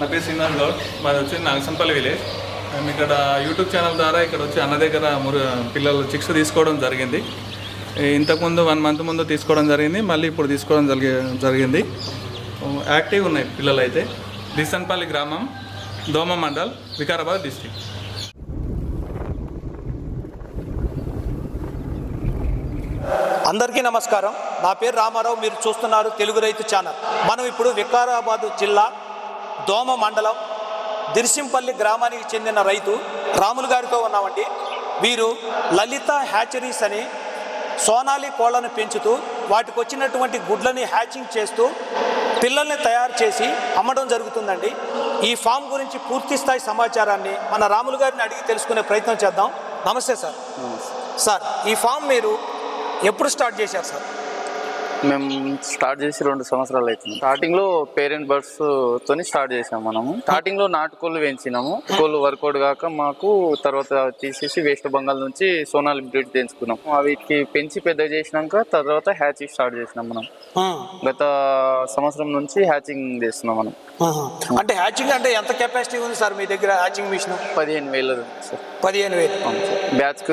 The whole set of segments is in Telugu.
నా పేరు శ్రీనివాస్ గౌడ్. మాది వచ్చి నాగసంపల్లి విలేజ్. మేము ఇక్కడ యూట్యూబ్ ఛానల్ ద్వారా ఇక్కడ వచ్చి అన్న దగ్గర మురు పిల్లలు చిక్స్ తీసుకోవడం జరిగింది. ఇంతకుముందు వన్ మంత్ ముందు తీసుకోవడం జరిగింది. మళ్ళీ ఇప్పుడు తీసుకోవడం జరిగి జరిగింది. యాక్టివ్ ఉన్నాయి పిల్లలు అయితే దిసన్పల్లి గ్రామం దోమ మండల్ వికారాబాద్ డిస్టిక్ అందరికీ నమస్కారం. నా పేరు రామారావు. మీరు చూస్తున్నారు తెలుగు రైతు ఛానల్. మనం ఇప్పుడు వికారాబాద్ జిల్లా దోమ మండలం దిర్సింపల్లి గ్రామానికి చెందిన రైతు రాములు గారితో ఉన్నామండి. వీరు లలిత హ్యాచరీస్ అని సోనాలి కోళ్ళను పెంచుతూ వాటికి వచ్చినటువంటి గుడ్లని హ్యాచింగ్ చేస్తూ పిల్లల్ని తయారు చేసి అమ్మడం జరుగుతుందండి. ఈ ఫామ్ గురించి పూర్తి స్థాయి సమాచారాన్ని మన రాములు గారిని అడిగి తెలుసుకునే ప్రయత్నం చేద్దాం. నమస్తే సార్. సార్ ఈ ఫామ్ మీరు ఎప్పుడు స్టార్ట్ చేశారు సార్? మేము స్టార్ట్ చేసి రెండు సంవత్సరాలు అవుతుంది. స్టార్టింగ్లో పేరెంట్ బర్డ్స్ తోని స్టార్ట్ చేసాం మనము. స్టార్టింగ్లో నాటుకోళ్ళు పెంచినాము కోళ్ళు వర్కౌట్ కాక మాకు తర్వాత తీసేసి వెస్ట్ బెంగాల్ నుంచి సోనాలి బ్రీడ్ తెంచుకున్నాం వీటికి పెంచి పెద్ద చేసినాక తర్వాత హ్యాచింగ్ స్టార్ట్ చేసినాం మనం. గత సంవత్సరం నుంచి హ్యాచింగ్ చేస్తున్నాం మనం. అంటే హ్యాచింగ్ అంటే ఎంత కెపాసిటీ ఉంది సార్ మీ దగ్గర హ్యాచింగ్ మిషన్ పదిహేను వేలు సార్. పదిహేను వేలు. బ్యాచ్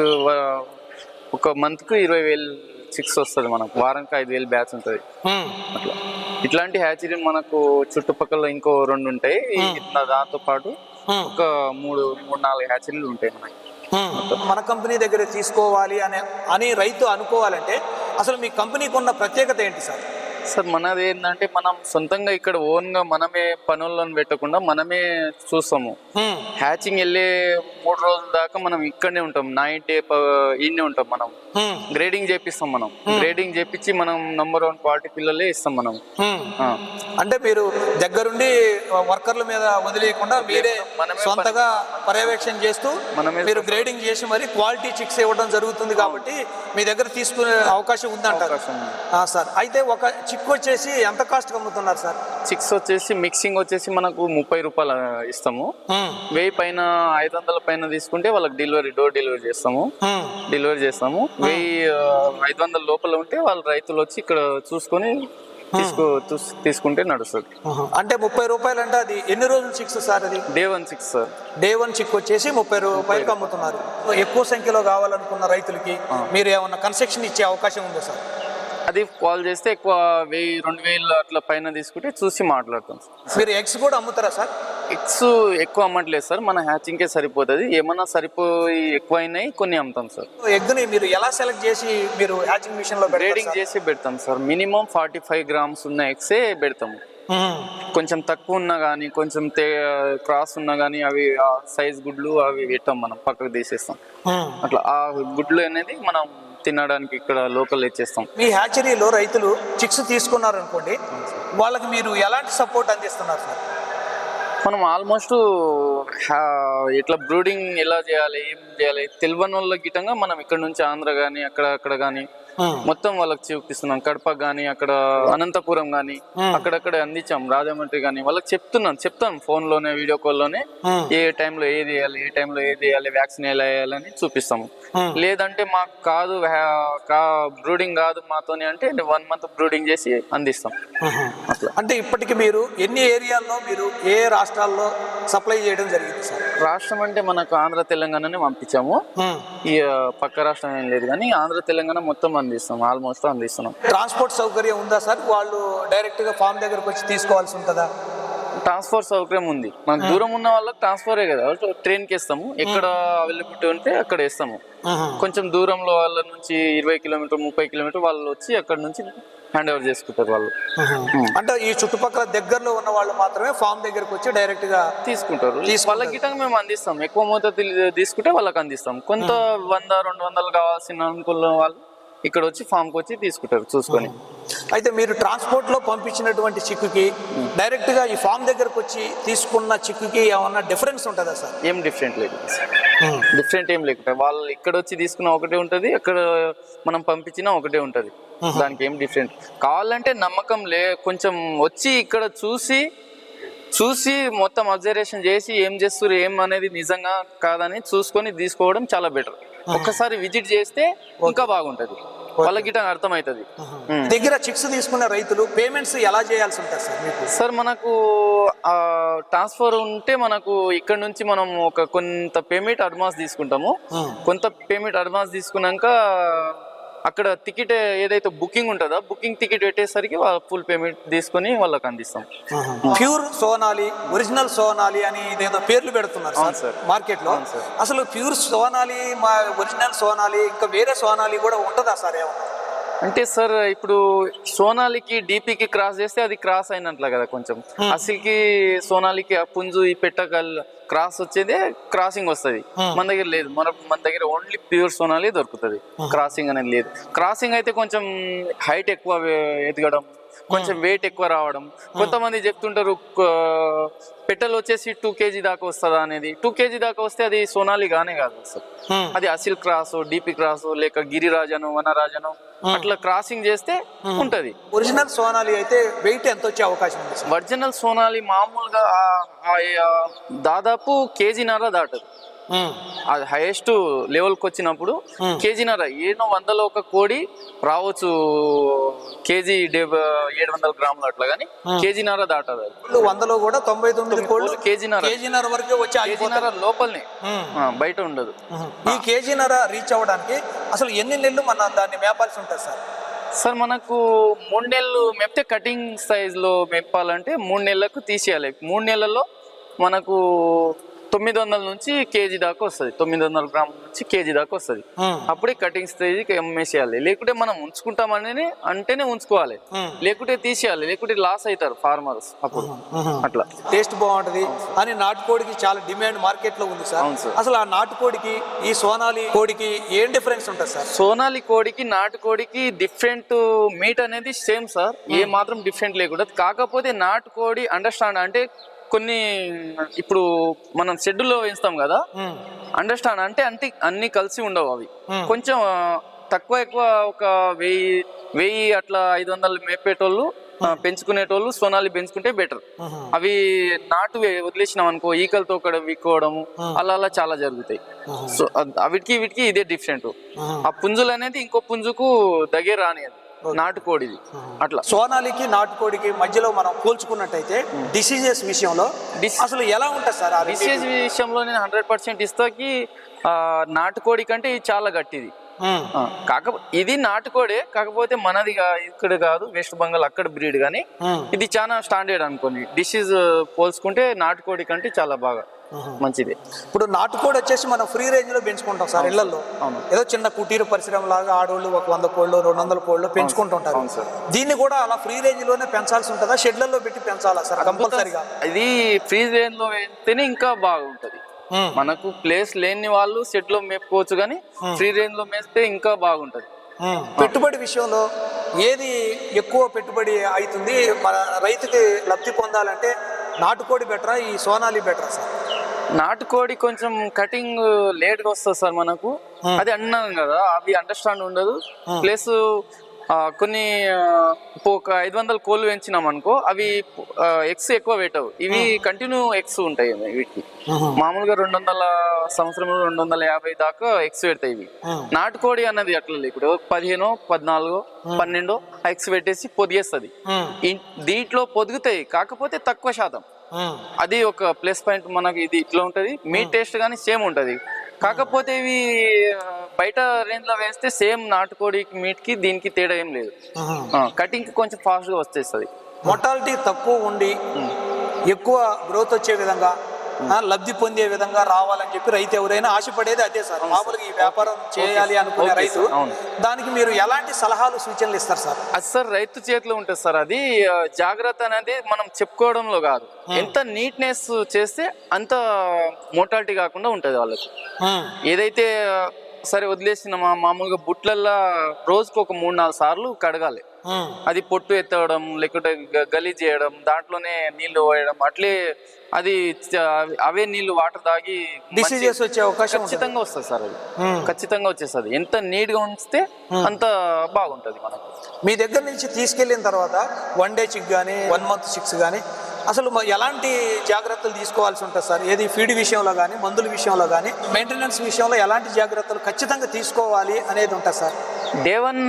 ఒక మంత్కు ఇరవై వేలు సిక్స్ వస్తుంది మనకు. వారానికి ఐదు వేలు బ్యాచ్ ఉంటుంది. అట్లా. ఇట్లాంటి హ్యాచరీ మనకు చుట్టుపక్కల ఇంకో రెండు ఉంటాయి. ఇట్లా దాంతో పాటు. ఒక మూడు మూడు నాలుగు హ్యాచరీలు ఉంటాయి మనకి. మన కంపెనీ దగ్గర తీసుకోవాలి అనే అని రైతు అనుకోవాలంటే అసలు మీ కంపెనీకి ఉన్న ప్రత్యేకత ఏంటి సార్? సార్ మనది ఏంటంటే మనం సొంతంగా ఇక్కడ ఓన్గా మనమే పనులను పెట్టకుండా మనమే చూస్తాము. హ్యాచింగ్ వెళ్ళే మూడు రోజుల దాకా మనం ఇక్కడనే ఉంటాం. నైట్ డే ఈయనే ఉంటాం మనం. గ్రేడింగ్ చేపిస్తాం మనం. గ్రేడింగ్ చేపించి మనం నంబర్ వన్ క్వాలిటీ పిల్లలే ఇస్తాం మనం. అంటే మీరు దగ్గరుండి వర్కర్ల మీద వదిలేయకుండా మీరే సొంతగా పర్యవేక్షణ చేస్తూ మనమే మీరు గ్రేడింగ్ చేసి మరి క్వాలిటీ చిక్స్ ఇవ్వడం జరుగుతుంది కాబట్టి మీ దగ్గర తీసుకునే అవకాశం ఉందంటారు. సార్. అయితే ఒక చిక్ వచ్చేసి ఎంత కాస్ట్ అమ్ముతున్నారు సార్? చిక్స్ వచ్చేసి మిక్సింగ్ వచ్చేసి మనకు ముప్పై రూపాయలు ఇస్తాము. వెయ్యి పైన ఐదు వందల పైన తీసుకుంటే వాళ్ళకి డెలివరీ డోర్ డెలివరీ చేస్తాము. డెలివరీ చేస్తాము. వెయ్యి ఐదు వందల లోపల ఉంటే వాళ్ళ రైతులు వచ్చి ఇక్కడ చూసుకొని తీసుకో తీసుకుంటే నడుస్తుంది. అంటే ముప్పై రూపాయలు అంటే అది ఎన్ని రోజులు చిక్స్ సార్ అది? Day one six sir. Day one chick వచ్చేసి ముప్పై రూపాయలకి అమ్ముతున్నారు. ఎక్కువ సంఖ్యలో కావాలనుకున్న రైతులకి మీరు ఏమన్నా కన్సెక్షన్ ఇచ్చే అవకాశం ఉందా సార్? అది కాల్ చేస్తే ఎక్కువ వెయ్యి రెండు వేలు అట్లా పైన తీసుకుంటే చూసి మాట్లాడతాం. మీరు ఎగ్స్ కూడా అమ్ముతారా సార్? ఎగ్స్ ఎక్కువ అమ్మట్లేదు సార్ మన హ్యాచింగ్కే సరిపోతుంది. ఏమన్నా సరిపోయి ఎక్కువ అయినాయి కొన్ని అమ్ముతాం సార్. ఎగ్ని మీరు ఎలా సెలెక్ట్ చేసి మీరు హ్యాచింగ్ మిషన్లో గ్రేడింగ్ చేసి పెడతాం sir. Minimum forty five grams ఉన్న ఎగ్సే పెడతాము కొంచెం తక్కువ ఉన్నా కానీ కొంచెం క్రాస్ ఉన్నా కానీ అవి సైజ్ గుడ్లు అవి పెట్టాం మనం పక్కకు తీసేస్తాం. అట్లా ఆ గుడ్లు అనేది మనం తినడానికి ఇక్కడ లోకల్ ఇచ్చేస్తాం. మీ హ్యాచరీలో రైతులు చిక్స్ తీసుకున్నారు అనుకోండి వాళ్ళకి మీరు ఎలాంటి సపోర్ట్ అందిస్తున్నారు సార్? మనం ఆల్మోస్ట్ ఇట్లా బ్రూడింగ్ ఎలా చేయాలి ఏం చేయాలి తెలియని వాళ్ళ గిట్టంగా మనం ఇక్కడ నుంచి ఆంధ్ర కానీ అక్కడ అక్కడ కానీ మొత్తం వాళ్ళకి చూపిస్తున్నాం. కడప గానీ అక్కడ అనంతపురం గానీ అక్కడక్కడ అందించాం. రాజమండ్రి గానీ. వాళ్ళకి చెప్తున్నాం. చెప్తాం ఫోన్లోనే వీడియో కాల్లోనే ఏ టైంలో ఏది వేయాలి ఏ టైంలో ఏది వేయాలి వ్యాక్సిన్ ఎలా వేయాలని చూపిస్తాము. లేదంటే మాకు కాదు బ్రూడింగ్ కాదు మాతోని అంటే వన్ మంత్ బ్రూడింగ్ చేసి అందిస్తాం. అంటే ఇప్పటికి మీరు ఎన్ని ఏరియాల్లో మీరు ఏ రాష్ట్రాల్లో సప్లై చేయడం జరిగింది సార్? రాష్ట్రం అంటే మనకు ఆంధ్ర తెలంగాణనే పంపించాము. ఈ పక్క రాష్ట్రం ఏం లేదు కానీ ఆంధ్ర తెలంగాణ మొత్తం అందిస్తాం ఆల్మోస్ట్ అందిస్తున్నాం. ట్రాన్స్పోర్ట్ సౌకర్యం ఉందా సార్? వాళ్ళు డైరెక్ట్గా ఫామ్ దగ్గరకు వచ్చి తీసుకోవాల్సి ఉంటుందా? ట్రాన్స్ఫర్ సౌకర్యం ఉంది. మనకు దూరం ఉన్న వాళ్ళకి ట్రాన్స్ఫరే కదా. ట్రైన్కి ఇస్తాము ఎక్కడ అవైలబిలిటీ ఉంటే అక్కడ ఇస్తాము కొంచెం దూరంలో వాళ్ళ నుంచి ఇరవై కిలోమీటర్ ముప్పై కిలోమీటర్ వాళ్ళు వచ్చి అక్కడ నుంచి హ్యాండ్ ఓవర్ చేసుకుంటారు వాళ్ళు. అంటే ఈ చుట్టుపక్కల దగ్గరలో ఉన్న వాళ్ళు మాత్రమే ఫామ్ దగ్గరకు వచ్చి డైరెక్ట్గా తీసుకుంటారు. తీసుకుంటారు. వాళ్ళకి గిట్టంగా మేము అందిస్తాం. ఎక్కువ మోతాదు తీసుకుంటే వాళ్ళకి అందిస్తాం. కొంత వంద రెండు వందలు కావాల్సిన అనుకున్న వాళ్ళు ఇక్కడ వచ్చి ఫామ్కి వచ్చి తీసుకుంటారు చూసుకొని. అయితే మీరు ట్రాన్స్పోర్ట్లో పంపించినటువంటి చిక్కుకి డైరెక్ట్గా ఈ ఫామ్ దగ్గరకు వచ్చి తీసుకున్న చిక్కుకి ఏమన్నా డిఫరెన్స్ ఉంటుందా సార్? ఏం డిఫరెంట్ లేదు డిఫరెంట్ ఏం లేకుండా వాళ్ళు ఇక్కడ వచ్చి తీసుకున్న ఒకటే ఉంటుంది అక్కడ మనం పంపించినా ఒకటే ఉంటుంది. దానికి ఏం డిఫరెంట్. కావాలంటే నమ్మకం లే కొంచెం వచ్చి ఇక్కడ చూసి చూసి మొత్తం అబ్జర్వేషన్ చేసి ఏం చేస్తారు ఏం అనేది నిజంగా కాదని చూసుకొని తీసుకోవడం చాలా బెటర్. ఒక్కసారి విజిట్ చేస్తే ఇంకా బాగుంటది. వాళ్ళకి ఇట్లా అర్థమవుతుంది. దగ్గర చిక్స్ తీసుకున్న రైతులు పేమెంట్స్ ఎలా చేయాల్సి ఉంటుంది సార్ మీకు? సార్ మనకు ట్రాన్స్ఫర్ ఉంటే మనకు ఇక్కడ నుంచి మనం ఒక కొంత పేమెంట్ అడ్వాన్స్ తీసుకుంటాము. కొంత పేమెంట్ అడ్వాన్స్ తీసుకున్నాక అక్కడ టికెట్ ఏదైతే బుకింగ్ ఉంటుందో బుకింగ్ టికెట్ పెట్టేసరికి ఫుల్ పేమెంట్ తీసుకొని వాళ్ళకి అందిస్తాం ప్యూర్ సోనాలి ఒరిజినల్ సోనాలి అని ఇదేదో పేర్లు పెడుతున్నారు అవును సార్. మార్కెట్లో. అసలు ప్యూర్ సోనాలి మా ఒరిజినల్ సోనాలి ఇంకా వేరే సోనాలి కూడా ఉంటుందా సార్ ఏమన్నా అంటే సార్ ఇప్పుడు సోనాలికి డీపీకి క్రాస్ చేస్తే అది క్రాస్ అయినట్లే కదా కొంచెం. అసలుకి సోనాలికి ఆ పుంజు ఈ పెట్టకల్ క్రాస్ వచ్చేదే క్రాసింగ్ వస్తది. మన దగ్గర లేదు. మన మన దగ్గర ఓన్లీ ప్యూర్ సోనాలి దొరుకుతుంది. క్రాసింగ్ అనేది లేదు. క్రాసింగ్ అయితే కొంచెం హైట్ ఎక్కువ ఎదగడం కొంచెం వెయిట్ ఎక్కువ రావడం. కొంతమంది చెప్తుంటారు పెట్టెలు వచ్చేసి టూ కేజీ దాకా వస్తుందా అనేది. టూ కేజీ దాకా వస్తే అది సోనాలి గానే కాదు అసలు. అది అసిల్ క్రాస్ డిపి క్రాస్ లేక గిరిరాజను వనరాజను అట్లా క్రాసింగ్ చేస్తే ఉంటది. ఒరిజినల్ సోనాలి అయితే వెయిట్ ఎంత వచ్చే అవకాశం ఉంది ఒరిజినల్ సోనాలి మామూలుగా దాదాపు కేజీన్నర దాటదు. అది హైయెస్ట్ లెవెల్కి వచ్చినప్పుడు కేజీన్నర ఏడు వందల ఒక కోడి రావచ్చు కేజీ ఏడు వందల గ్రాములు అట్లా కానీ కేజీన్నర దాటదు అది. వందలో కూడా తొంభై తొమ్మిది కోళ్ళు కేజీన్నర. కేజీన్నర వరకే వచ్చి కేజీన్నర లోపలనే. బయట ఉండదు. ఈ కేజీన్నర రీచ్ అవ్వడానికి అసలు ఎన్ని నెలలు మన దాన్ని మేపాల్సి ఉంటుంది సార్? సార్ మనకు మూడు నెలలు మెప్తే కటింగ్ సైజ్లో మెప్పాలంటే మూడు నెలలకు తీసేయాలి. మూడు నెలల్లో మనకు తొమ్మిది వందల నుంచి కేజీ దాకా వస్తుంది. తొమ్మిది వందల గ్రాముల నుంచి కేజీ దాకా వస్తుంది. అప్పుడే కటింగ్ స్టేజ్కి అమ్మేసేయాలి లేకుంటే మనం ఉంచుకుంటామని అంటేనే ఉంచుకోవాలి. లేకుంటే తీసేయాలి. లేకుంటే లాస్ అవుతారు ఫార్మర్స్ అప్పుడు. అట్లా. టేస్ట్ బాగుంటది. అని నాటుకోడికి చాలా డిమాండ్ మార్కెట్లో ఉంది సార్. అసలు ఆ నాటుకోడికి ఈ సోనాలి కోడికి ఏం డిఫరెన్స్ ఉంటుంది సార్? సోనాలి కోడికి నాటు కోడికి డిఫరెంట్ మీట్ అనేది సేమ్ సార్. ఏ మాత్రం డిఫరెంట్ లేకుండా. కాకపోతే నాటు కోడి అండర్స్టాండ్ అంటే కొన్ని ఇప్పుడు మనం షెడ్యూల్లో వేస్తాం కదా? అండర్స్టాండ్. అంటే అంటే అన్ని కలిసి ఉండవు అవి. కొంచెం తక్కువ ఎక్కువ ఒక వెయ్యి వెయ్యి అట్లా ఐదు వందలు మేపేటోళ్ళు పెంచుకునేటోళ్ళు సోనాలి పెంచుకుంటే బెటర్. అవి నాటు వదిలేసినాం అనుకో ఈకలతో కూడా విక్కోవడము అలా అలా చాలా జరుగుతాయి. సో అవిటికి వీటికి ఇదే డిఫరెంట్. ఆ పుంజులు అనేది ఇంకో పుంజుకు దగ్గర రాని అది నాటుకోడిది. అట్లా. సోనాలికి నాటుకోడికి మధ్యలో మనం పోల్చుకున్నట్టయితే డిసీజెస్ విషయంలో అసలు ఎలా ఉంటుంది సార్? డిసీజ్ విషయంలో నేను హండ్రెడ్ పర్సెంట్ ఇస్తాకి నాటుకోడి కంటే ఇది చాలా గట్టిది. కాకపోతే ఇది నాటుకోడే కాకపోతే మనది ఇక్కడ కాదు వెస్ట్ బెంగాల్ అక్కడ బ్రీడ్ కానీ. ఇది చాలా స్టాండర్డ్ అనుకోని డిసీజ్ పోల్చుకుంటే నాటుకోడి కంటే చాలా బాగా. మంచిది. ఇప్పుడు నాటుకోడి వచ్చేసి మనం ఫ్రీ రేంజ్లో పెంచుకుంటాం సార్ ఇళ్ళలో. ఏదో చిన్న కుటీర పరిశ్రమ లాగా ఆడోళ్ళు ఒక వంద కోళ్ళు రెండు వందల కోళ్ళు పెంచుకుంటుంటారు. దీన్ని కూడా అలా ఫ్రీ రేంజ్లోనే పెంచాల్సి ఉంటుందా? షెడ్లలో పెట్టి పెంచాలా సార్ కంపల్సరిగా? ఇది ఫ్రీజ్ రేంజ్లో వేస్తేనే ఇంకా బాగుంటది. మనకు ప్లేస్ లేని వాళ్ళు సెట్లో మేపుకోవచ్చు కానీ ఫ్రీ రేంజ్లో మేస్తే ఇంకా బాగుంటది. పెట్టుబడి విషయంలో ఏది ఎక్కువ పెట్టుబడి అవుతుంది? మన రైతుకి లబ్ధి పొందాలంటే నాటుకోడి బెటరా? ఈ సోనాలి బెటరా సార్? నాటుకోడి కొంచెం కటింగ్ లేట్గా వస్తుంది సార్ మనకు. అది అన్నాం కదా అవి అండర్స్టాండ్ ఉండదు. ప్లస్ కొన్ని ఒక ఐదు వందల కోళ్ళు పెంచినాం అనుకో అవి ఎగ్స్ ఎక్కువ పెట్టవు. ఇవి కంటిన్యూ ఎగ్స్ ఉంటాయి వీటికి. మామూలుగా రెండు వందల సంవత్సరంలో రెండు వందల యాభై దాకా ఎగ్స్ పెడతాయి ఇవి. నాటుకోడి అన్నది అట్లా ఇప్పుడు పదిహేను పద్నాలుగు పన్నెండు ఎగ్స్ పెట్టేసి పొదిగేస్తుంది. దీంట్లో పొదుగుతాయి. కాకపోతే తక్కువ శాతం. అది ఒక ప్లస్ పాయింట్ మనకి ఇది ఇట్లా ఉంటది. మీ టేస్ట్ కానీ సేమ్ ఉంటది. కాకపోతే ఇవి బయట రేంజ్లో వేస్తే సేమ్ నాటుకోడి మీట్కి దీనికి తేడా ఏం లేదు. కటింగ్ కొంచెం ఫాస్ట్గా వచ్చేస్తుంది. మొటాలిటీ తక్కువ ఉండి ఎక్కువ గ్రోత్ వచ్చే విధంగా లబ్ధి పొందే విధంగా రావాలని చెప్పి రైతు ఎవరైనా ఆశపడేది అదే సార్. మామూలుగా ఈ వ్యాపారం చేయాలి అనుకునే రైతు. దానికి మీరు ఎలాంటి సలహాలు సూచనలు ఇస్తారు సార్? అది సార్ రైతు చేతిలో ఉంటుంది సార్. అది జాగ్రత్త అనేది మనం చెప్పుకోవడంలో కాదు. ఎంత నీట్నెస్ చేస్తే అంత మోటాలిటీ కాకుండా ఉంటది వాళ్ళకి. ఏదైతే సరే వదిలేసిన మామూలుగా బుట్లల్లో రోజుకు ఒక మూడు నాలుగు సార్లు కడగాలి. అది పొట్టు ఎత్తడం లేకుంటే గ- గలీజ్ చేయడం దాంట్లోనే నీళ్ళు పోయడం అట్లే అది అవే నీళ్ళు వాటర్ తాగి డిసీజెస్ వచ్చే అవకాశం ఖచ్చితంగా వస్తుంది సార్ అది. ఖచ్చితంగా వచ్చేస్తుంది. ఎంత నీట్గా ఉంచితే అంత బాగుంటది మనకు. మీ దగ్గర నుంచి తీసుకెళ్ళిన తర్వాత వన్ డే చిక్ కానీ వన్ మంత్ చిక్స్ కానీ అసలు ఎలాంటి జాగ్రత్తలు తీసుకోవాల్సి ఉంటుంది సార్? ఏది ఫీడ్ విషయంలో కానీ మందుల విషయంలో కానీ మెయింటెనెన్స్ విషయంలో ఎలాంటి జాగ్రత్తలు ఖచ్చితంగా తీసుకోవాలి అనేది ఉంటుంది సార్. డే వన్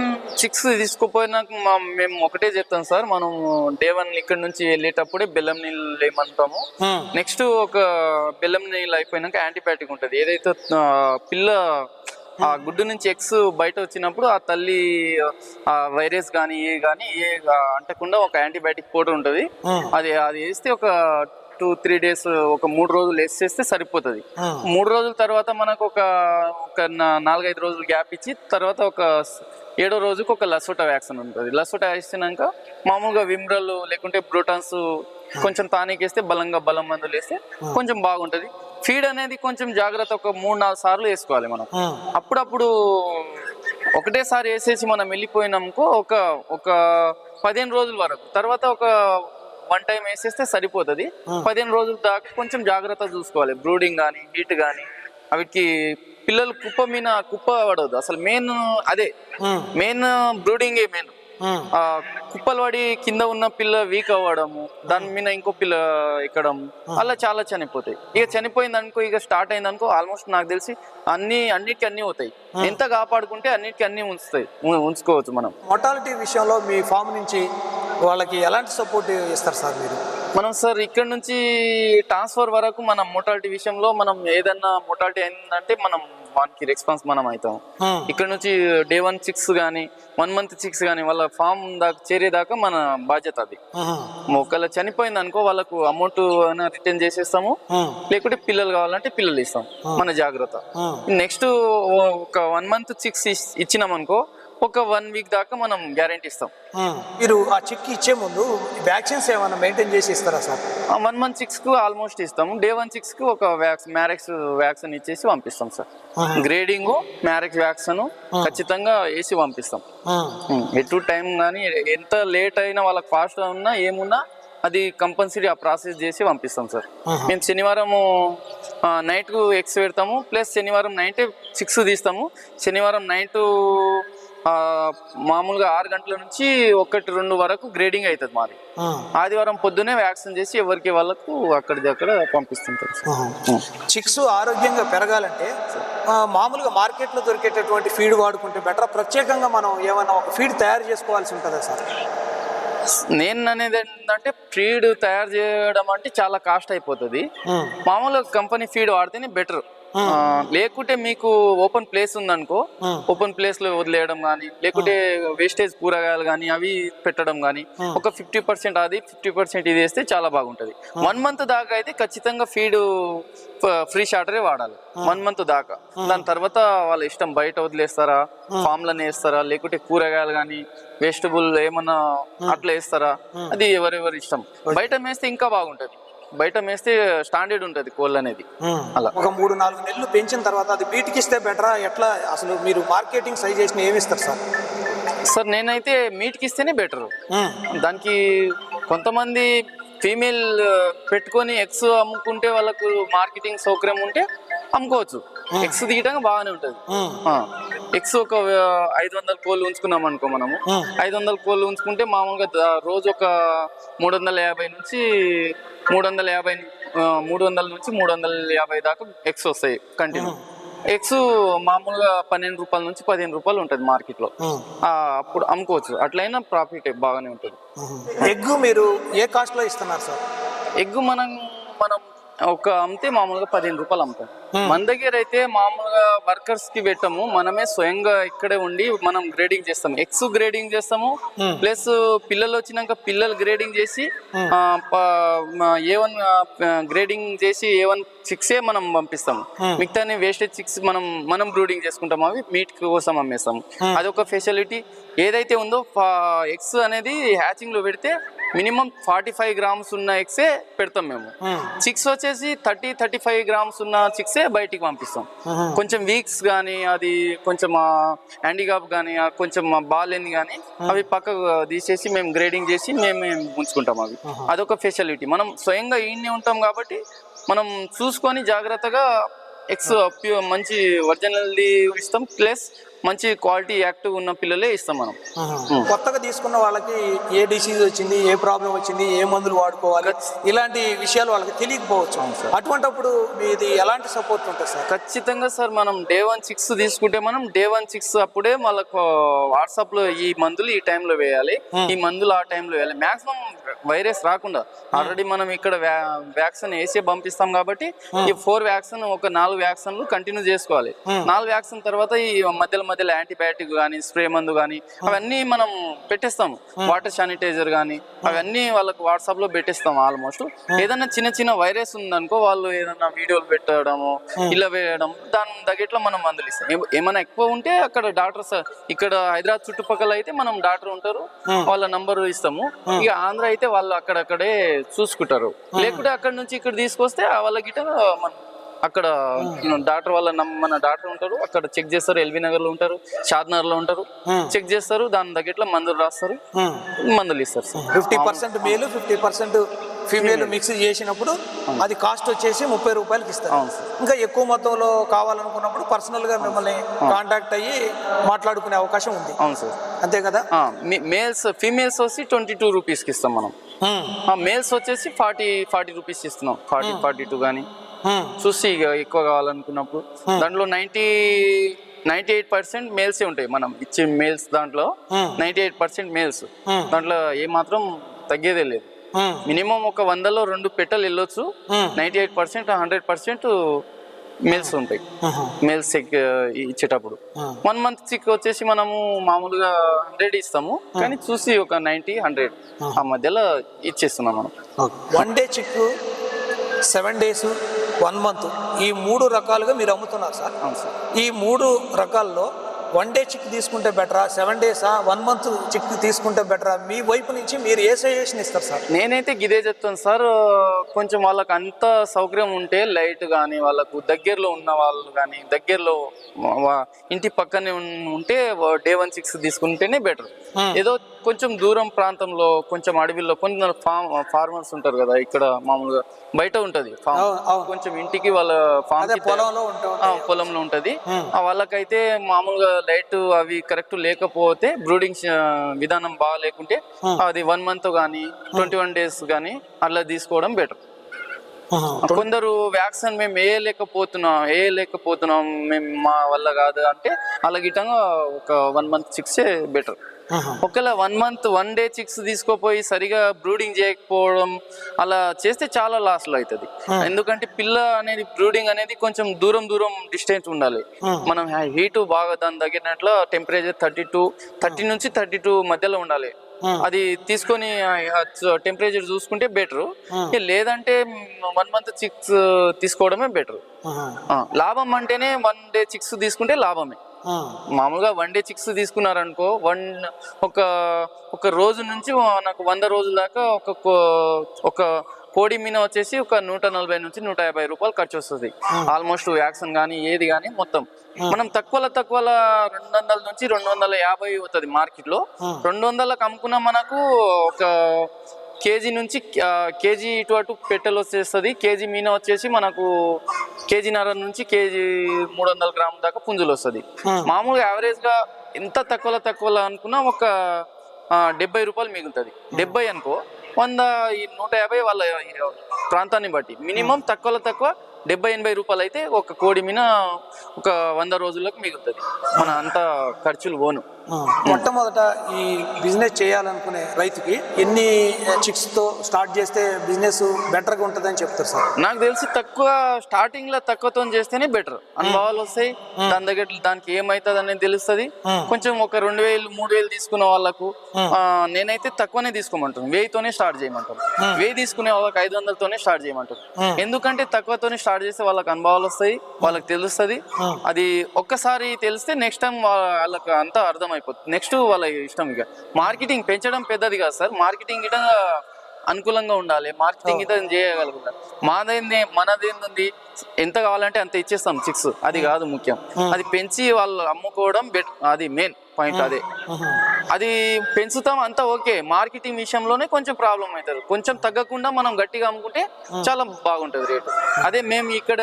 సిక్స్ తీసుకుపోయినాక మేము ఒకటే చెప్తాం సార్. మనం డే వన్ ఇక్కడ నుంచి వెళ్ళేటప్పుడే బెల్లం నీళ్ళు లేమంటాము ఉమ్, నెక్స్ట్ ఒక బెల్లం నీళ్ళు అయిపోయినాక యాంటీబయాటిక్ ఉంటుంది. ఏదైతే పిల్ల ఆ గుడ్డు నుంచి ఎగ్స్ బయట వచ్చినప్పుడు ఆ తల్లి ఆ వైరస్ కానీ ఏ కానీ ఏ అంటకుండా ఒక యాంటీబయాటిక్ పౌడర్ ఉంటుంది. అది అది వేస్తే ఒక టూ త్రీ డేస్ ఒక మూడు రోజులు వేసేస్తే సరిపోతుంది. ఉమ్, మూడు రోజుల తర్వాత మనకు ఒక ఒక నాలుగైదు రోజులు గ్యాప్ ఇచ్చి తర్వాత ఒక ఏడో రోజుకి ఒక లసోటా వ్యాక్సిన్ ఉంటుంది. లసోటా వేసినాక మామూలుగా విమ్రల్ లేకుంటే బ్రోటాన్స్ కొంచెం టానిక్ వేస్తే బలంగా బలం మందులు వేస్తే కొంచెం బాగుంటుంది. ఫీడ్ అనేది కొంచెం జాగ్రత్త ఒక మూడు నాలుగు సార్లు వేసుకోవాలి మనం. అప్పుడప్పుడు ఒకటేసారి వేసేసి మనం వెళ్ళిపోయినామనుకో ఒక ఒక పదిహేను రోజుల వరకు. తర్వాత ఒక వన్ టైం వేసేస్తే సరిపోతుంది. పదిహేను రోజుల దాకా కొంచెం జాగ్రత్త చూసుకోవాలి. బ్రూడింగ్ కానీ హీట్ కానీ అవికి పిల్లలు కుప్ప మీద కుప్ప పడవద్దు. అసలు మెయిన్ అదే. మెయిన్ బ్రూడింగే మెయిన్. కుప్పలు పడి కింద ఉన్న పిల్ల వీక్ అవ్వడము దాని మీద ఇంకో పిల్ల ఎక్కడం అలా చాలా చనిపోతాయి. ఇక చనిపోయింది అనుకో ఇక స్టార్ట్ అయింది అనుకో ఆల్మోస్ట్ నాకు తెలిసి అన్ని అన్నిటికీ అన్ని అవుతాయి. ఎంత కాపాడుకుంటే అన్నిటికీ అన్ని ఉంచుతాయి ఉంచుకోవచ్చు మనం. మొటాలిటీ విషయంలో మీ ఫామ్ నుంచి వాళ్ళకి ఎలాంటి సపోర్ట్ ఇస్తారు సార్ మీరు? మనం సార్ ఇక్కడ నుంచి ట్రాన్స్ఫర్ వరకు మనం మొటాలిటీ విషయంలో మనం ఏదన్నా మొటాలిటీ అయిందంటే మనం వానికి రెస్పాన్స్ మనం అవుతాం ఇక్కడ నుంచి డే వన్ సిక్స్ కానీ వన్ మంత్ సిక్స్ కానీ వాళ్ళ ఫామ్ దాకా చేరేదాకా మన బాధ్యత అది. ఒకవేళ చనిపోయింది అనుకో వాళ్ళకు అమౌంట్ రిటర్న్ చేసేస్తాము. లేకుంటే పిల్లలు కావాలంటే పిల్లలు ఇస్తాం. మన జాగ్రత్త. నెక్స్ట్ ఒక వన్ మంత్ చిక్స్ ఇచ్చినాం అనుకో ఒక వన్ వీక్ దాకా మనం గ్యారంటీ ఇస్తాం. మీరు ఆ చిక్ ఇచ్చే ముందు వ్యాక్సిన్స్ ఏమైనా మెయింటైన్ చేసి ఇస్తారా సార్? వన్ మంత్ సిక్స్కు ఆల్మోస్ట్ ఇస్తాము డే వన్ సిక్స్కు ఒక వ్యాక్స్ మ్యారెక్స్ వ్యాక్సిన్ ఇచ్చేసి పంపిస్తాం సార్. గ్రేడింగ్ మ్యారెక్స్ వ్యాక్సిన్ ఖచ్చితంగా వేసి పంపిస్తాం. ఎటు టైం కానీ ఎంత లేట్ అయినా వాళ్ళకి ఫాస్ట్ ఉన్నా ఏమున్నా అది కంపల్సరీ ఆ ప్రాసెస్ చేసి పంపిస్తాం సార్. మేము శనివారం నైట్కు ఎక్స్ పెడతాము ప్లస్ శనివారం నైట్ సిక్స్ తీస్తాము. శనివారం నైట్ మామూలుగా ఆరు గంటల నుంచి ఒకటి రెండు వరకు గ్రేడింగ్ అవుతుంది మాది. ఆదివారం పొద్దునే వ్యాక్సిన్ చేసి ఎవరికి వాళ్ళకు అక్కడ పంపిస్తుంటాం సార్. ఉమ్. చిక్స్ ఆరోగ్యంగా పెరగాలంటే మామూలుగా మార్కెట్లో దొరికేటటువంటి ఫీడ్ వాడుకుంటే బెటర్ ప్రత్యేకంగా మనం ఏమైనా ఒక ఫీడ్ తయారు చేసుకోవాల్సి ఉంటుందా సార్? నేను అనేది ఏంటంటే ఫీడ్ తయారు చేయడం అంటే చాలా కాస్ట్ అయిపోతుంది. మామూలుగా కంపెనీ ఫీడ్ వాడితేనే బెటర్ లేకుంటే మీకు ఓపెన్ ప్లేస్ ఉందనుకో ఓపెన్ ప్లేస్లో వదిలేయడం కానీ లేకుంటే వేస్టేజ్ కూరగాయలు కానీ అవి పెట్టడం కానీ ఒక ఫిఫ్టీ పర్సెంట్ అది ఫిఫ్టీ పర్సెంట్ ఇది వేస్తే చాలా బాగుంటది. వన్ మంత్ దాకా అయితే ఖచ్చితంగా ఫీడ్ ఫ్రీ షార్టరే వాడాలి. వన్ మంత్ దాకా. దాని తర్వాత వాళ్ళ ఇష్టం బయట వదిలేస్తారా ఫామ్ లని వేస్తారా లేకుంటే కూరగాయలు కానీ వెజిటబుల్ ఏమన్నా అట్లా వేస్తారా అది ఎవరెవరి ఇష్టం. బయట మేస్తే ఇంకా బాగుంటది. బయట మేస్తే స్టాండర్డ్ ఉంటది కోళ్ళు అనేది. అలా. ఒక మూడు నాలుగు నెలలు పెంచిన తర్వాత అది బీట్కి ఇస్తే బెటరా ఎట్లా? అసలు మీరు మార్కెటింగ్ సజెషన్ ఏమి ఇస్తారు సార్? సార్ నేనైతే మీట్కి ఇస్తేనే బెటర్ దానికి కొంతమంది ఫీమేల్ పెట్టుకొని ఎగ్స్ అమ్ముకుంటే వాళ్ళకు మార్కెటింగ్ సౌకర్యం ఉంటే అమ్ముకోవచ్చు. ఎగ్స్ తీయటం బాగానే ఉంటుంది. ఎగ్స్ ఒక ఐదు వందల కోళ్ళు ఉంచుకున్నాం అనుకో మనము. ఐదు వందల కోళ్ళు ఉంచుకుంటే మామూలుగా రోజు ఒక మూడు వందల యాభై నుంచి మూడు వందల యాభై మూడు వందల నుంచి మూడు వందల యాభై దాకా ఎగ్స్ వస్తాయి కంటిన్యూ. ఎగ్స్ మామూలుగా పన్నెండు రూపాయల నుంచి పదిహేను రూపాయలు ఉంటుంది మార్కెట్లో. ఉమ్, ఆ, అప్పుడు అమ్ముకోవచ్చు. అట్లయినా ప్రాఫిట్ బాగానే ఉంటుంది. ఎగ్ మీరు ఏ కాస్ట్లో ఇస్తున్నారు సార్? ఎగ్ మనం మనం ఒక అమ్మితే మామూలుగా పదిహేను రూపాయలు అమ్ముతాం. మన దగ్గర అయితే మామూలుగా వర్కర్స్కి పెట్టము మనమే స్వయంగా ఇక్కడే ఉండి మనం గ్రేడింగ్ చేస్తాం ఎగ్స్ గ్రేడింగ్ చేస్తాము ప్లస్ పిల్లలు వచ్చినాక పిల్లలు గ్రేడింగ్ చేసి ఏ వన్ గ్రేడింగ్ చేసి ఏ వన్ సిక్స్ మనం పంపిస్తాం మిగతా వేస్టేజ్ సిక్స్ మనం మనం బ్రూడింగ్ చేసుకుంటాం అవి మీట్ కోసం అమ్మేస్తాం అదొక ఫెసిలిటీ ఏదైతే ఉందో ఎగ్స్ అనేది హ్యాచింగ్లో పెడితే మినిమం ఫార్టీ ఫైవ్ గ్రామ్స్ ఉన్న ఎగ్సే పెడతాం మేము. చిక్స్ వచ్చేసి థర్టీ థర్టీ ఫైవ్ గ్రామ్స్ ఉన్న చిక్సే బయటికి పంపిస్తాం. కొంచెం వీక్స్ కానీ అది కొంచెం హ్యాండికాప్ కానీ కొంచెం బాలేని కానీ అవి పక్కకు తీసేసి మేము గ్రేడింగ్ చేసి మేము ఉంచుకుంటాం అవి. అదొక ఫెసిలిటీ. మనం స్వయంగా ఈయన్ని ఉంటాం కాబట్టి మనం చూసుకొని జాగ్రత్తగా ఎక్స్ మంచి ఒరిజినల్ది ఇస్తాం. ప్లస్ మంచి క్వాలిటీ యాక్టివ్ ఉన్న పిల్లలే ఇస్తాం మనం. కొత్తగా తీసుకున్న వాళ్ళకి ఏ డిసీజ్ వచ్చింది ఏ ప్రాబ్లం వచ్చింది ఏ మందులు వాడుకోవాలి ఇలాంటి విషయాలు వాళ్ళకి తెలియకపోవచ్చు. అటువంటప్పుడు మీది ఎలాంటి సపోర్ట్ ఉంటుంది సార్? ఖచ్చితంగా సార్ మనం డే వన్ సిక్స్ తీసుకుంటే మనం డే వన్ సిక్స్ అప్పుడే వాళ్ళకు వాట్సాప్లో ఈ మందులు ఈ టైంలో వేయాలి. ఈ మందులు ఆ టైంలో వేయాలి. మాక్సిమం వైరస్ రాకుండా. ఆల్రెడీ మనం ఇక్కడ వ్యాక్సిన్ వేసే పంపిస్తాం కాబట్టి ఈ ఫోర్ వ్యాక్సిన్ ఒక నాలుగు వ్యాక్సిన్లు కంటిన్యూ చేసుకోవాలి. నాలుగు వ్యాక్సిన్ తర్వాత ఈ మధ్యలో మధ్యలో యాంటీబయాటిక్ కానీ స్ప్రే మందు కానీ అవన్నీ మనం పెట్టేస్తాం వాటర్ శానిటైజర్ కానీ అవన్నీ వాళ్ళకి వాట్సాప్లో పెట్టేస్తాం ఆల్మోస్ట్ ఏదైనా చిన్న చిన్న వైరస్ ఉందనుకో వాళ్ళు ఏదైనా వీడియోలు పెట్టడము ఇలా వేయడం దాని తగ్గట్లో మనం మందులు ఇస్తాం. ఏమ- ఏమైనా ఎక్కువ ఉంటే అక్కడ డాక్టర్స్ ఇక్కడ హైదరాబాద్ చుట్టుపక్కల అయితే మనం డాక్టర్ ఉంటారు వాళ్ళ నంబర్ ఇస్తాము. ఇక ఆంధ్ర అయితే వాళ్ళు అక్కడక్కడే చూసుకుంటారు. లేకుంటే అక్కడ నుంచి ఇక్కడ తీసుకొస్తే వాళ్ళ గిట మనం అక్కడ డాక్టర్ వాళ్ళ మన డాక్టర్ ఉంటారు అక్కడ చెక్ చేస్తారు ఎల్బీ నగర్లో ఉంటారు షాద్నగర్లో ఉంటారు చెక్ చేస్తారు దాని తగ్గట్లో మందులు రాస్తారు మందులు ఇస్తారు fifty percent male fifty percent female mix చేసినప్పుడు అది కాస్ట్ వచ్చేసి ముప్పై రూపాయలకి ఇస్తారు. అవును సార్. ఇంకా ఎక్కువ మొత్తంలో కావాలనుకున్నప్పుడు పర్సనల్గా మిమ్మల్ని కాంటాక్ట్ అయ్యి మాట్లాడుకునే అవకాశం ఉంది. అవును సార్. అంతే కదా? మేల్స్ ఫీమేల్స్ వచ్చి ట్వంటీ టూ రూపీస్కి ఇస్తాం మనం. మేల్స్ వచ్చేసి ఫార్టీ ఫార్టీ రూపీస్ ఇస్తున్నాం. ఫార్టీ ఫార్టీ టూ కానీ చూసి ఇక ఎక్కువ కావాలనుకున్నప్పుడు. దాంట్లో నైంటీ నైంటీ ఎయిట్ పర్సెంట్ మేల్సే ఉంటాయి మనం ఇచ్చే మేల్స్ దాంట్లో. Ninety eight percent males. దాంట్లో ఏమాత్రం తగ్గేదే లేదు. మినిమం ఒక వందలో రెండు పెట్టెలు వెళ్ళొచ్చు. Ninety eight percent hundred percent males ఉంటాయి. మేల్స్ ఇచ్చేటప్పుడు. వన్ మంత్ చిక్ వచ్చేసి మనము మామూలుగా హండ్రెడ్ ఇస్తాము. కానీ చూసి ఒక నైంటీ హండ్రెడ్ ఆ మధ్యలో ఇచ్చేస్తున్నాం మనం. One day chick seven days one month. ఈ మూడు రకాలుగా మీరు అమ్ముతున్నారు సార్. అవును సార్. ఈ మూడు రకాల్లో వన్ డే చిక్ తీసుకుంటే బెటరా సెవెన్ డేసా వన్ మంత్ చిక్ తీసుకుంటే బెటరా? మీ వైపు నుంచి మీరు ఏ సజెషన్ ఇస్తారు సార్? నేనైతే గిదే చెప్తాను సార్. కొంచెం వాళ్ళకి అంత సౌకర్యం ఉంటే లైట్ కానీ వాళ్ళకు దగ్గరలో ఉన్న వాళ్ళు కానీ దగ్గరలో ఇంటి పక్కనే ఉంటే డే వన్ సిక్స్ తీసుకుంటేనే బెటర్. ఏదో కొంచెం దూరం ప్రాంతంలో కొంచెం అడవిలో కొంచెం ఫామ్ ఫార్మర్స్ ఉంటారు కదా ఇక్కడ మామూలుగా బయట ఉంటది ఫామ్. కొంచెం ఇంటికి వాళ్ళ ఫామ్ పొలంలో ఉంటది. వాళ్ళకైతే మామూలుగా లైట్ అవి కరెక్ట్ లేకపోతే బ్రూడింగ్ విధానం బాగా లేకుంటే అది వన్ మంత్ కానీ ట్వంటీ వన్ డేస్ కానీ అలా తీసుకోవడం బెటర్. కొందరు వ్యాక్సిన్ మేము వేయలేకపోతున్నాం వేయలేకపోతున్నాం మేము మా వల్ల కాదు అంటే అలా గిట్టంగా ఒక వన్ మంత్ చిక్సే బెటర్. ఒకవేళ one month one day chicks తీసుకోపోయి సరిగా బ్రూడింగ్ చేయకపోవడం అలా చేస్తే చాలా లాస్లో అవుతుంది ఎందుకంటే పిల్ల అనేది బ్రూడింగ్ అనేది కొంచెం దూరం దూరం డిస్టెన్స్ ఉండాలి. మనం హీట్ బాగా దాని తగినట్లు టెంపరేచర్ థర్టీ టూ థర్టీ నుంచి థర్టీ టూ మధ్యలో ఉండాలి. అది తీసుకొని టెంపరేచర్ చూసుకుంటే బెటర్ లేదంటే వన్ మంత్ చిక్స్ తీసుకోవడమే బెటర్ లాభం అంటేనే వన్ డే చిక్స్ తీసుకుంటే లాభమే. మామూలుగా వన్ డే చిక్స్ తీసుకున్నారనుకో వన్ ఒక ఒక రోజు నుంచి నాకు వంద రోజుల దాకా ఒక ఒక కోడి మీన వచ్చేసి ఒక నూట నలభై నుంచి నూట యాభై రూపాయలు ఖర్చు వస్తుంది ఆల్మోస్ట్ వ్యాక్సిన్ కానీ ఏది కానీ మొత్తం. మనం తక్కువలో తక్కువలో రెండు వందల నుంచి రెండు వందల యాభై అవుతుంది మార్కెట్లో రెండు వందలకు అమ్ముకున్న మనకు ఒక కేజీ నుంచి కేజీ ఇటు అటు పెట్టెలు వచ్చేస్తుంది. కేజీ మీన వచ్చేసి మనకు కేజీన్నర నుంచి కేజీ మూడు వందల గ్రాముల దాకా పుంజులు వస్తుంది. మామూలుగా యావరేజ్గా ఎంత తక్కువలో తక్కువలో అనుకున్నా ఒక డెబ్బై రూపాయలు మిగులుతుంది. డెబ్బై అనుకో వంద నూట యాభై వాళ్ళ ప్రాంతాన్ని బట్టి. మినిమం తక్కువలో తక్కువ డెబ్బై ఎనభై రూపాయలు అయితే ఒక కోడి మీద ఒక వంద రోజులకు మిగులుతుంది. మన అంత ఖర్చులు పోను. మొట్టమొదట ఈ బిజినెస్ చేయాలనుకునే రైతుకి ఎన్ని చిక్స్తో స్టార్ట్ చేస్తే బిజినెస్ బెటర్గా ఉంటుందని చెప్తారు సార్? నాకు తెలిసి తక్కువ స్టార్టింగ్లో తక్కువతో చేస్తేనే బెటర్. అనుభవాలు వస్తాయి దాని దగ్గర దానికి ఏమైతుంది అనేది తెలుస్తుంది. కొంచెం ఒక రెండు వేలు మూడు వేలు తీసుకున్న వాళ్ళకు నేనైతే తక్కువనే తీసుకోమంటాను. వెయ్యితోనే స్టార్ట్ చేయమంటాను. వెయ్యి తీసుకునే వాళ్ళకి ఐదు వందలతోనే స్టార్ట్ చేయమంటాను. ఎందుకంటే తక్కువతోనే స్టార్ట్ చేస్తే వాళ్ళకి అనుభవాలు వస్తాయి వాళ్ళకి తెలుస్తుంది. అది ఒక్కసారి తెలిస్తే నెక్స్ట్ టైం వాళ్ళకి అంతా అర్థమైపోతుంది. నెక్స్ట్ వాళ్ళ ఇష్టం ఇక. మార్కెటింగ్ పెంచడం పెద్దది కాదు సార్. మార్కెటింగ్ గిట అనుకూలంగా ఉండాలి. మార్కెటింగ్ గిట చేయగలుగుతారు మాదేంది మనదేంది ఎంత కావాలంటే అంత ఇచ్చేస్తాం చిక్స్ అది కాదు ముఖ్యం. అది పెంచి వాళ్ళు అమ్ముకోవడం బెట్ అది మెయిన్ పాయింట్ అదే. అది పెంచుతాం అంతా ఓకే. మార్కెటింగ్ విషయంలోనే కొంచెం ప్రాబ్లం అవుతుంది కొంచెం తగ్గకుండా మనం గట్టిగా అమ్ముకుంటే చాలా బాగుంటుంది రేటు. అదే మేము ఇక్కడ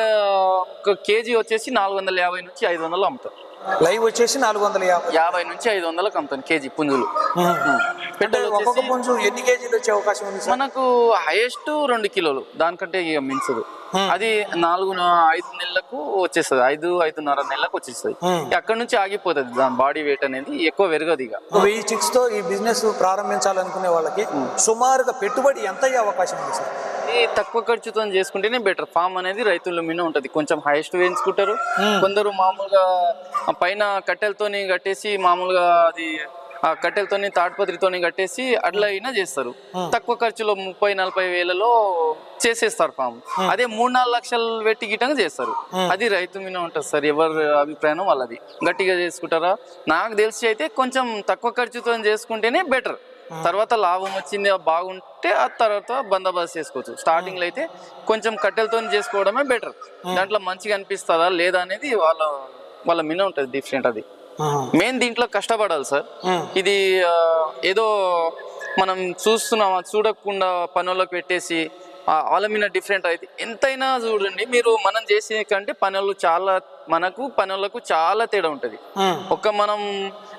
ఒక కేజీ వచ్చేసి నాలుగు వందల యాభై నుంచి ఐదు వందలు అమ్ముతాం. లైవ్ వచ్చేసి నాలుగు వందల యాభై. యాభై నుంచి ఐదు వందలకు అమ్ముతాం కేజీ పుంజులు. అంటే ఒక్కొక్క పుంజు ఎన్ని కేజీలు వచ్చే అవకాశం ఉంది సార్? మనకు హైయెస్ట్ రెండు కిలోలు. దానికంటే ఇక మించదు. అది నాలుగు ఐదు నెలలకు వచ్చేస్తుంది. ఐదు ఐదున్నర నెలలకు వచ్చేస్తుంది. అక్కడ నుంచి ఆగిపోతుంది. దాని బాడీ వెయిట్ అనేది ఎక్కువ పెరగదు ఇక. ఒక వెయ్యి చిక్స్తో ఈ బిజినెస్ ప్రారంభించాలనుకునే వాళ్ళకి సుమారుగా పెట్టుబడి ఎంత అయ్యే అవకాశం ఉంది సార్? ఈ తక్కువ ఖర్చుతో చేసుకుంటేనే బెటర్ ఫామ్ అనేది రైతుల మీద ఉంటది. కొంచెం హైయెస్ట్ వేయించుకుంటారు. కొందరు మామూలుగా పైన కట్టెలతోని కట్టేసి మామూలుగా అది ఆ కట్టెలతోని తాడ్పత్రితోని కట్టేసి అట్లా అయినా చేస్తారు. తక్కువ ఖర్చులో ముప్పై నలభై వేలలో చేసేస్తారు ఫామ్ అదే మూడు నాలుగు లక్షలు పెట్టి గిట్టంగా చేస్తారు. అది రైతు మీద ఉంటుంది సార్. ఎవరి అభిప్రాయం వాళ్ళది. గట్టిగా చేసుకుంటారా? నాకు తెలిసి అయితే కొంచెం తక్కువ ఖర్చుతో చేసుకుంటేనే బెటర్ తర్వాత లాభం వచ్చింది బాగుంటే ఆ తర్వాత బందోబస్తు చేసుకోవచ్చు. స్టార్టింగ్లో అయితే కొంచెం కట్టెలతో చేసుకోవడమే బెటర్ దాంట్లో మంచిగా అనిపిస్తుందా లేదా అనేది వాళ్ళ వాళ్ళ మిన్న ఉంటుంది డిఫరెంట్ అది. మెయిన్ దీంట్లో కష్టపడాలి సార్. ఇది ఏదో మనం చూస్తున్నామా చూడకుండా పనులకు పెట్టేసి ఆ, వాళ్ళ మీద డిఫరెంట్ అయితే. ఎంతైనా చూడండి మీరు మనం చేసే కంటే పనులు చాలా మనకు పనులకు చాలా తేడా ఉంటుంది. ఒక మనం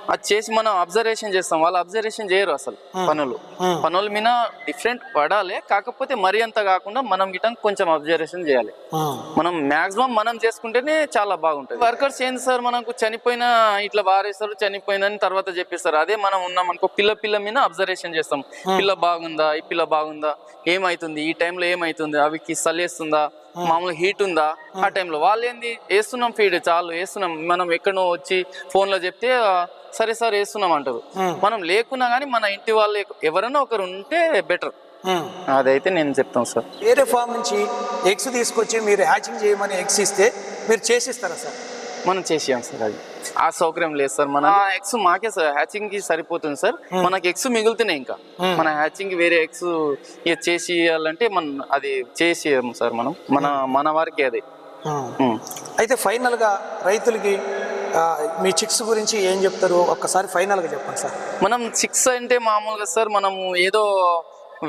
అది చేసి మనం అబ్జర్వేషన్ చేస్తాం వాళ్ళు అబ్జర్వేషన్ చేయరు అసలు పనులు. పనుల మీద డిఫరెంట్ పడాలి కాకపోతే మరి అంత కాకుండా మనం గిటం కొంచెం అబ్జర్వేషన్ చేయాలి. మనం మాక్సిమం మనం చేసుకుంటేనే చాలా బాగుంటుంది. వర్కర్స్ ఏంది సార్ మనకు చనిపోయినా ఇట్లా వారేస్తారు చనిపోయిందని తర్వాత చెప్పేస్తారు. అదే మనం ఉన్నాం అనుకో పిల్ల పిల్ల మీద అబ్జర్వేషన్ చేస్తాం. పిల్ల బాగుందా ఈ పిల్ల బాగుందా ఏమైతుంది ఈ టైంలో ఏమైతుంది అవికి సల్లేస్తుందా మామూలు హీట్ ఉందా? ఆ. టైంలో వాళ్ళు ఏంది వేస్తున్నాం ఫీడ్ చాలు వేస్తున్నాం. మనం ఎక్కడో వచ్చి ఫోన్లో చెప్తే సరే సార్ వేస్తున్నాం అంటారు. మనం లేకున్నా కానీ మన ఇంటి వాళ్ళు ఎవరైనా ఒకరు ఉంటే బెటర్ అదైతే నేను చెప్తాను సార్. వేరే ఫామ్ నుంచి ఎగ్స్ తీసుకొచ్చి మీరు హ్యాచింగ్ చేయమని ఎగ్స్ ఇస్తే మీరు చేసిస్తారా సార్? మనం చేసాం సార్ అది. ఆ సౌకర్యం లేదు సార్. మన ఎగ్స్ మాకే సార్ హ్యాచింగ్కి సరిపోతుంది సార్. మనకి ఎగ్స్ మిగులుతున్నాయి ఇంకా. మన హ్యాచింగ్ వేరే ఎగ్స్ చేసి ఇవ్వాలంటే మనం అది చేసి సార్ మనం. మన మన వారికి అది. అయితే ఫైనల్గా రైతులకి మీ చిక్స్ గురించి ఏం చెప్తారు? ఒక్కసారి ఫైనల్గా చెప్పండి సార్. మనం సిక్స్ అంటే మామూలుగా సార్ మనము ఏదో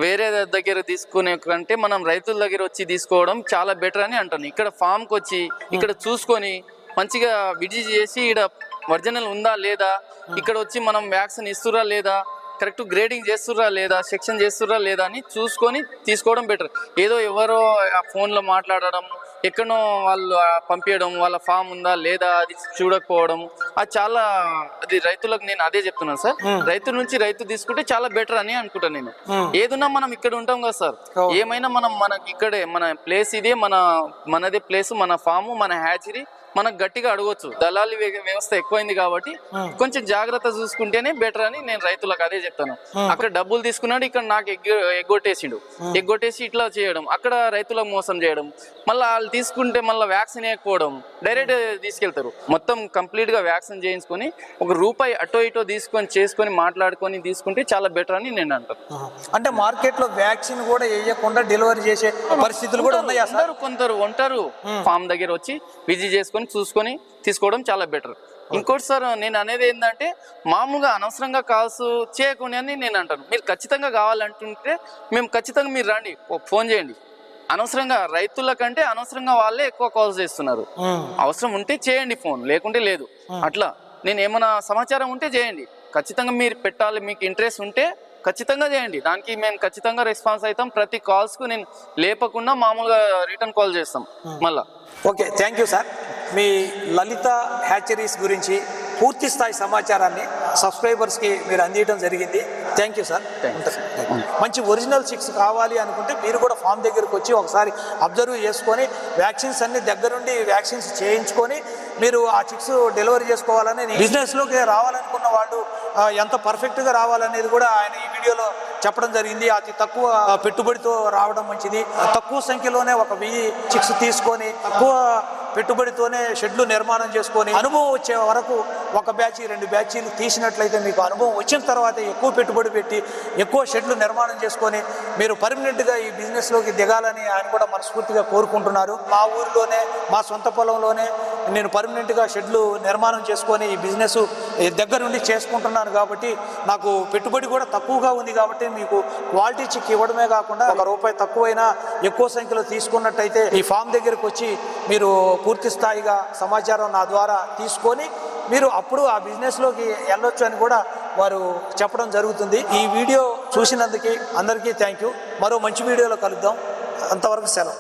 వేరే దగ్గర తీసుకునే కంటే మనం రైతుల దగ్గర వచ్చి తీసుకోవడం చాలా బెటర్ అని అంటాను. ఇక్కడ ఫామ్కి వచ్చి ఇక్కడ చూసుకొని మంచిగా విడిచి చేసి ఇక్కడ ఒరిజినల్ ఉందా లేదా? ఇక్కడ వచ్చి మనం వ్యాక్సిన్ ఇస్తురా లేదా? కరెక్ట్ గ్రేడింగ్ చేస్తుర్రా లేదా? సెక్షన్ చేస్తుర్రా లేదా అని చూసుకొని తీసుకోవడం బెటర్ ఏదో ఎవరో ఆ ఫోన్లో మాట్లాడడం ఎక్కడో వాళ్ళు పంపించడం వాళ్ళ ఫామ్ ఉందా లేదా అది చూడకపోవడం. అది చాలా అది రైతులకు నేను అదే చెప్తున్నాను సార్. రైతు నుంచి రైతు తీసుకుంటే చాలా బెటర్ అని అనుకుంటాను నేను. ఏదున్నా మనం ఇక్కడ ఉంటాం కదా సార్. ఏమైనా మనం మనకి ఇక్కడే మన ప్లేస్ ఇదే మన మనదే ప్లేస్ మన ఫాము మన హ్యాచరీ మనకు గట్టిగా అడగొచ్చు. దళాలి వ్య- వ్యవస్థ ఎక్కువైంది కాబట్టి కొంచెం జాగ్రత్త చూసుకుంటేనే బెటర్ అని నేను రైతులకు అదే చెప్తాను. అక్కడ డబ్బులు తీసుకున్నాడు ఇక్కడ నాకు ఎగ్ ఎగ్గొట్టేసిండు. ఎగ్గొట్టేసి ఇట్లా చేయడం అక్కడ రైతులకు మోసం చేయడం మళ్ళీ వాళ్ళు తీసుకుంటే మళ్ళీ వ్యాక్సిన్ వేయకపోవడం డైరెక్ట్ తీసుకెళ్తారు. మొత్తం కంప్లీట్గా వ్యాక్సిన్ చేయించుకొని ఒక రూపాయి అటో ఇటో తీసుకొని చేసుకొని మాట్లాడుకొని తీసుకుంటే చాలా బెటర్ అని నేను అంటాను. అంటే మార్కెట్లో వ్యాక్సిన్ కూడా వేయకుండా డెలివరీ చేసే పరిస్థితులు కూడా ఉన్నాయా కొందరు ఉంటారు. ఫామ్ దగ్గర వచ్చి విజిట్ చేసుకొని చూసుకొని తీసుకోవడం చాలా బెటర్. ఇంకోటి సార్ నేను అనేది ఏంటంటే మామూలుగా అనవసరంగా కాల్స్ చేయకుండా అని నేను అంటాను. మీరు ఖచ్చితంగా కావాలంటుంటే మేము ఖచ్చితంగా మీరు రండి ఫోన్ చేయండి. అనవసరంగా రైతుల కంటే అనవసరంగా వాళ్ళే ఎక్కువ కాల్స్ చేస్తున్నారు. అవసరం ఉంటే చేయండి ఫోన్ లేకుంటే లేదు. అట్లా. నేను ఏమైనా సమాచారం ఉంటే చేయండి. ఖచ్చితంగా మీరు పెట్టాలి మీకు ఇంట్రెస్ట్ ఉంటే ఖచ్చితంగా చేయండి. దానికి మేము ఖచ్చితంగా రెస్పాన్స్ అవుతాం. ప్రతి కాల్స్కు నేను లేపకుండా మామూలుగా రిటర్న్ కాల్ చేస్తాం. మళ్ళా. ఓకే థ్యాంక్ యూ సార్ మీ లలిత హ్యాచరీస్ గురించి పూర్తి స్థాయి సమాచారాన్ని సబ్స్క్రైబర్స్కి మీరు అందించడం జరిగింది. Thank you sir. మంచి ఒరిజినల్ చిక్స్ కావాలి అనుకుంటే మీరు కూడా ఫామ్ దగ్గరకు వచ్చి ఒకసారి అబ్జర్వ్ చేసుకొని వ్యాక్సిన్స్ అన్ని దగ్గరుండి వ్యాక్సిన్స్ చేయించుకొని మీరు ఆ చిక్స్ డెలివరీ చేసుకోవాలని బిజినెస్లోకి రావాలనుకున్న వాళ్ళు ఎంత పర్ఫెక్ట్గా రావాలనేది కూడా ఆయన ఈ వీడియోలో చెప్పడం జరిగింది. అతి తక్కువ పెట్టుబడితో రావడం మంచిది. తక్కువ సంఖ్యలోనే ఒక వెయ్యి చిక్స్ తీసుకొని తక్కువ పెట్టుబడితోనే షెడ్లు నిర్మాణం చేసుకొని అనుభవం వచ్చే వరకు ఒక బ్యాచ్ రెండు బ్యాచీలు తీసినట్లయితే మీకు అనుభవం వచ్చిన తర్వాత ఎక్కువ పెట్టుబడి పెట్టి ఎక్కువ షెడ్లు నిర్మాణం చేసుకొని మీరు పర్మనెంట్గా ఈ బిజినెస్లోకి దిగాలని ఆయన కూడా మనస్ఫూర్తిగా కోరుకుంటున్నారు. మా ఊరిలోనే మా సొంత పొలంలోనే నేను పర్మనెంట్గా షెడ్లు నిర్మాణం చేసుకొని ఈ బిజినెస్ దగ్గర నుండి చేసుకుంటున్నాను కాబట్టి నాకు పెట్టుబడి కూడా తక్కువగా ఉంది కాబట్టి మీకు క్వాలిటీ చెక్ ఇవ్వడమే కాకుండా ఒక రూపాయి తక్కువైనా ఎక్కువ సంఖ్యలో తీసుకున్నట్టయితే ఈ ఫామ్ దగ్గరకు వచ్చి మీరు పూర్తి స్థాయిగా సమాచారం నా ద్వారా తీసుకొని మీరు అప్పుడు ఆ బిజినెస్లోకి వెళ్ళొచ్చు అని కూడా వారు చెప్పడం జరుగుతుంది. ఈ వీడియో చూసినందుకు అందరికీ థ్యాంక్ యూ మరో మంచి వీడియోలో కలుద్దాం. అంతవరకు సెలవు.